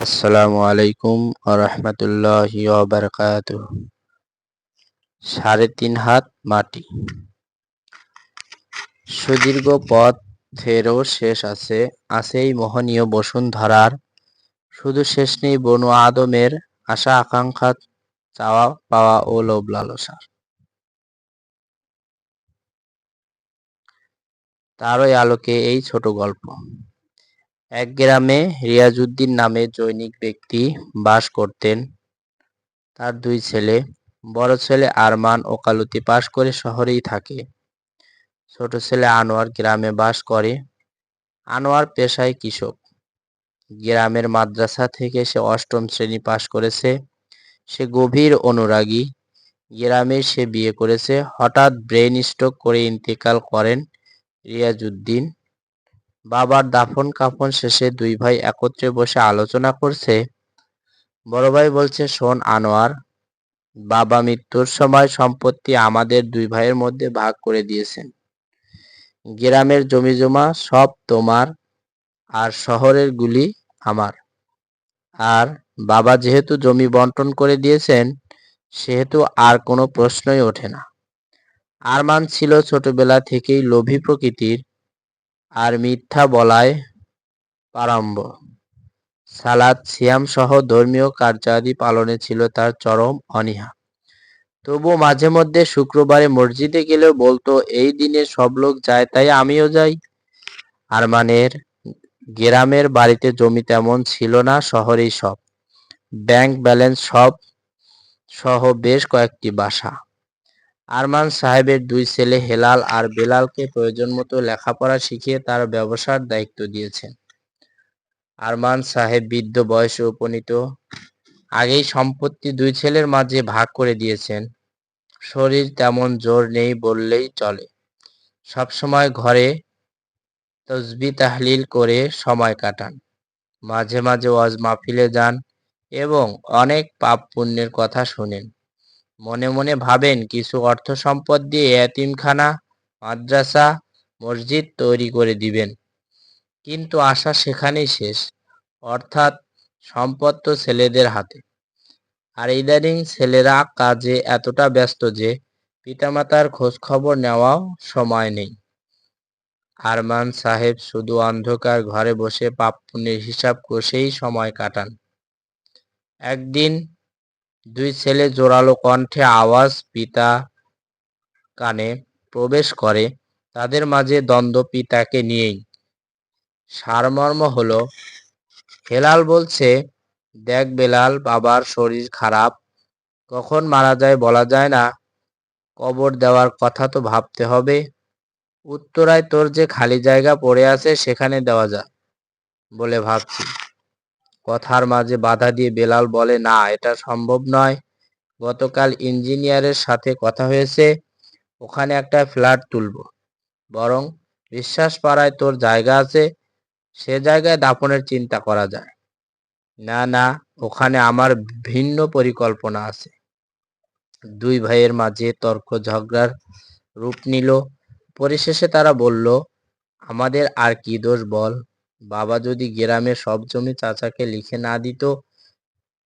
আসসালামু আলাইকুম আরহামতুল্লাহি বারকাত সাড়ে তিন হাত মাটি। সুদীর্ঘ পথেরও শেষ আছে, আছেই মোহনীয় বসুন্ধরার। শুধু শেষ নেই বনু আদমের আশা, আকাঙ্ক্ষা, চাওয়া পাওয়া ও লোভ লালসার তারই আলোকে এই ছোট গল্প। এক গ্রামে রিয়াজউদ্দিন নামে জৈনিক ব্যক্তি বাস করতেন। তার দুই ছেলে, বড় ছেলে আরমান ওকালতি পাশ করে শহরেই থাকে। ছোট ছেলে আনোয়ার গ্রামে বাস করে। আনোয়ার পেশায় কৃষক। গ্রামের মাদ্রাসা থেকে সে অষ্টম শ্রেণি পাশ করেছে। সে গভীর অনুরাগী। গ্রামে সে বিয়ে করেছে। হঠাৎ ব্রেন স্ট্রোক করে ইন্তেকাল করেন রিয়াজউদ্দিন। বাবার দাফন কাফন শেষে দুই ভাই একত্রে বসে আলোচনা করছে। বড় ভাই বলছে, শোন আনোয়ার, বাবা মৃত্যুর সময় সম্পত্তি আমাদের দুই ভাইয়ের মধ্যে ভাগ করে দিয়েছেন। গ্রামের জমি জমা সব তোমার আর শহরের গুলি আমার। আর বাবা যেহেতু জমি বন্টন করে দিয়েছেন, সেহেতু আর কোনো প্রশ্নই ওঠে না। আরমান ছিল ছোটবেলা থেকেই লোভী প্রকৃতির আর মিথ্যা বলায় পারম্ব সালাদ, সিয়াম সহ ধর্মীয় কার্যাদি পালনে ছিল তার চরম অনীহা। তবু মাঝে মধ্যে শুক্রবারে মসজিদে গেলেও বলতো, এই দিনে সব লোক যায়, তাই আমিও যাই। আরমানের গ্রামের বাড়িতে জমি তেমন ছিল না, শহরেই সব। ব্যাংক ব্যালেন্স সব সহ বেশ কয়েকটি বাসা। আরমান সাহেবের দুই ছেলে হেলাল আর বেলালকে প্রয়োজন মতো লেখাপড়া শিখিয়ে তার ব্যবসার দায়িত্ব দিয়েছেন। আরমান সাহেব বৃদ্ধ বয়সে উপনীত। আগেই সম্পত্তি দুই ছেলের মাঝে ভাগ করে দিয়েছেন। শরীর তেমন জোর নেই বললেই চলে। সবসময় ঘরে তসবি তাহলিল করে সময় কাটান। মাঝে মাঝে ওয়াজ মাহফিলে যান এবং অনেক পাপ পুণ্যের কথা শোনেন। মনে মনে ভাবেন, কিছু অর্থ সম্পদ দিয়ে এতিমখানা, মাদ্রাসা, মসজিদ তৈরি করে দিবেন। কিন্তু আশা সেখানেই শেষ, অর্থাৎ সম্পদ তো ছেলেদের হাতে। আর ইদানিং ছেলেরা কাজে এতটা ব্যস্ত যে পিতামাতার খোঁজ খবর নেওয়াও সময় নেই। আরমান সাহেব শুধু অন্ধকার ঘরে বসে পাপ পুণ্যের হিসাব কষেই সময় কাটান। একদিন দুই ছেলে জোরালো কণ্ঠে আওয়াজ, পিতা কানে প্রবেশ করে। তাদের মাঝে দ্বন্দ্ব পিতাকে নিয়েই। সারমর্ম হলো, হেলাল বলছে, দেখ বেলাল, বাবার শরীর খারাপ। কখন মারা যায় বলা যায় না। কবর দেওয়ার কথা তো ভাবতে হবে। উত্তরায় তোর যে খালি জায়গা পড়ে আছে সেখানে দেওয়া যায় বলে ভাবছি। কথার মাঝে বাধা দিয়ে বেলাল বলে, না, এটা সম্ভব নয়। গতকাল ইঞ্জিনিয়ারের সাথে কথা হয়েছে, ওখানে একটা ফ্ল্যাট তুলব। বরং বিশ্বাস পাড়ায় তোর জায়গা আছে, সে জায়গায় দাপনের চিন্তা করা যায়। না না, ওখানে আমার ভিন্ন পরিকল্পনা আছে। দুই ভাইয়ের মাঝে তর্ক ঝগড়ার রূপ নিল। পরিশেষে তারা বলল, আমাদের আর কি দোষ বল? বাবা যদি গ্রামে সব জমি চাচাকে লিখে না দিত,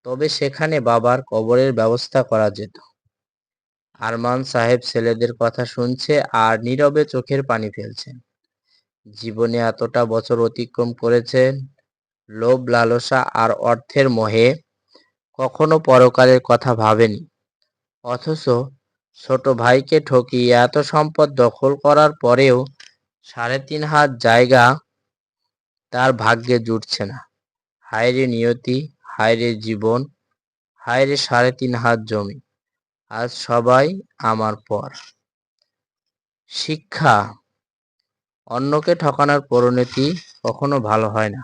তবে সেখানে বাবার কবরের ব্যবস্থা করা যেত। আরমান সাহেব ছেলেদের কথা শুনছে আর নীরবে চোখের পানি ফেলছেন জীবনে এতটা বছর অতিক্রম করেছেন, লোভ, লালসা আর অর্থের মোহে কখনো পরকালের কথা ভাবেনি। অথচ ছোট ভাইকে ঠকিয়ে এত সম্পদ দখল করার পরেও সাড়ে তিন হাত জায়গা তার ভাগ্যে জুটছে না। হায়রে নিয়তি হায়রে জীবন হায়রে সাড়ে তিন হাত জমি। আজ সবাই আমার পর। শিক্ষা, অন্যকে ঠকানোর পরিণতি কখনো ভালো হয় না।